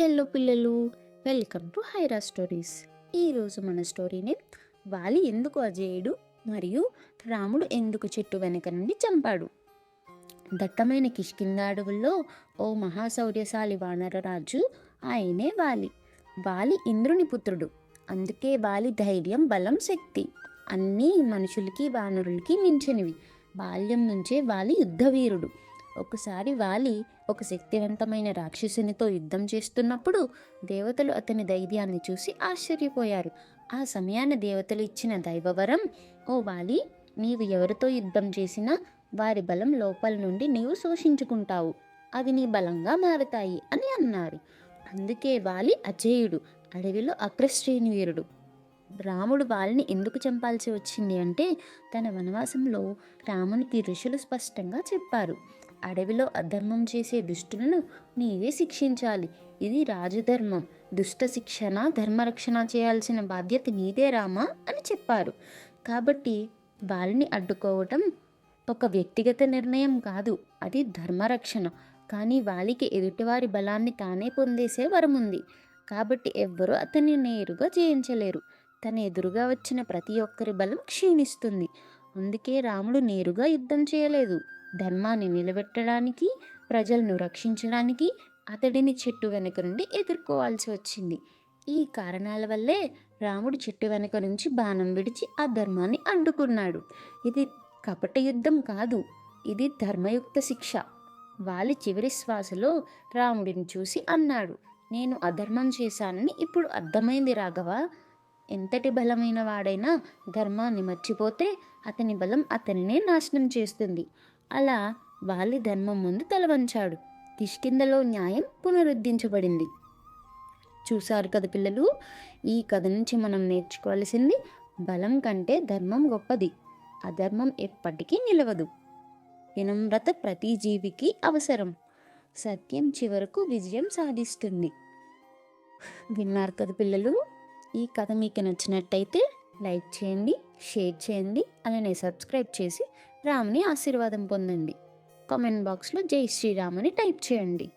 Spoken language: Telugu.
హలో పిల్లలు వెల్కమ్ టు హైరా స్టోరీస్. ఈరోజు మన స్టోరీని వాలి ఎందుకు అజేయుడు మరియు రాముడు ఎందుకు చెట్టు వెనక నుండి చంపాడు? దట్టమైన కిష్కింద అడవుల్లో ఓ మహాశౌర్యశాలి వానరరాజు ఆయనే వాలి. వాలి ఇంద్రుని పుత్రుడు. అందుకే వాలి ధైర్యం బలం శక్తి అన్నీ మనుషులకి వానరులకి మించినవి. బాల్యం నుంచే వాలి యుద్ధవీరుడు. ఒకసారి వాలి ఒక శక్తివంతమైన రాక్షసునితో యుద్ధం చేస్తున్నప్పుడు దేవతలు అతని ధైర్యాన్ని చూసి ఆశ్చర్యపోయారు. ఆ సమయాన దేవతలు ఇచ్చిన దైవవరం ఓ వాలి నీవు ఎవరితో యుద్ధం చేసినా వారి బలం లోపల నుండి నీవు శోషించుకుంటావు. అవి నీ బలంగా మారతాయి అని అన్నారు. అందుకే వాలి అజేయుడు అడవిలో అగ్రశ్రేణి వీరుడు రాముడు వాలిని ఎందుకు చంపాల్సి వచ్చింది అంటే తన వనవాసంలో రామునికి ఋషులు స్పష్టంగా చెప్పారు. అడవిలో అధర్మం చేసే దుష్టులను నీవే శిక్షించాలి. ఇది రాజధర్మం. దుష్ట శిక్షణ ధర్మరక్షణ చేయాల్సిన బాధ్యత నీదే రామా అని చెప్పారు. కాబట్టి వాళ్ళని అడ్డుకోవటం ఒక వ్యక్తిగత నిర్ణయం కాదు. అది ధర్మరక్షణ. కానీ వాలికి ఎదుటివారి బలాన్ని తానే పొందేసే వరం ఉంది. కాబట్టి ఎవ్వరూ అతన్ని నేరుగా జయించలేరు. తన ఎదురుగా వచ్చిన ప్రతి ఒక్కరి బలం క్షీణిస్తుంది. అందుకే రాముడు నేరుగా యుద్ధం చేయలేదు. ధర్మాన్ని నిలబెట్టడానికి ప్రజలను రక్షించడానికి అతడిని చెట్టు వెనుక నుండి ఎదుర్కోవాల్సి వచ్చింది. ఈ కారణాల వల్లే రాముడు చెట్టు వెనుక నుంచి బాణం విడిచి ఆ ధర్మాన్ని అడ్డుకున్నాడు. ఇది కపట యుద్ధం కాదు ఇది ధర్మయుక్త శిక్ష. వాలి చివరి శ్వాసలో రాముడిని చూసి అన్నాడు నేను అధర్మం చేశానని ఇప్పుడు అర్థమైంది రాఘవ. ఎంతటి బలమైన వాడైనా ధర్మాన్ని మర్చిపోతే అతని బలం అతనినే నాశనం చేస్తుంది. అలా వాలి ధర్మం ముందు తలవంచాడు. కిష్కిందలో న్యాయం పునరుద్ధరించబడింది. చూశారు కదా పిల్లలు ఈ కథ నుంచి మనం నేర్చుకోవాల్సింది బలం కంటే ధర్మం గొప్పది. అధర్మం ఎప్పటికీ నిలవదు. వినమ్రత ప్రతి జీవికి అవసరం. సత్యం చివరకు విజయం సాధిస్తుంది. విన్నారు కదా పిల్లలు ఈ కథ మీకు నచ్చినట్టయితే లైక్ చేయండి షేర్ చేయండి అలానే సబ్స్క్రైబ్ చేసి రాముని ఆశీర్వాదం పొందండి. కామెంట్ బాక్స్లో జై శ్రీరామ్ అని టైప్ చేయండి.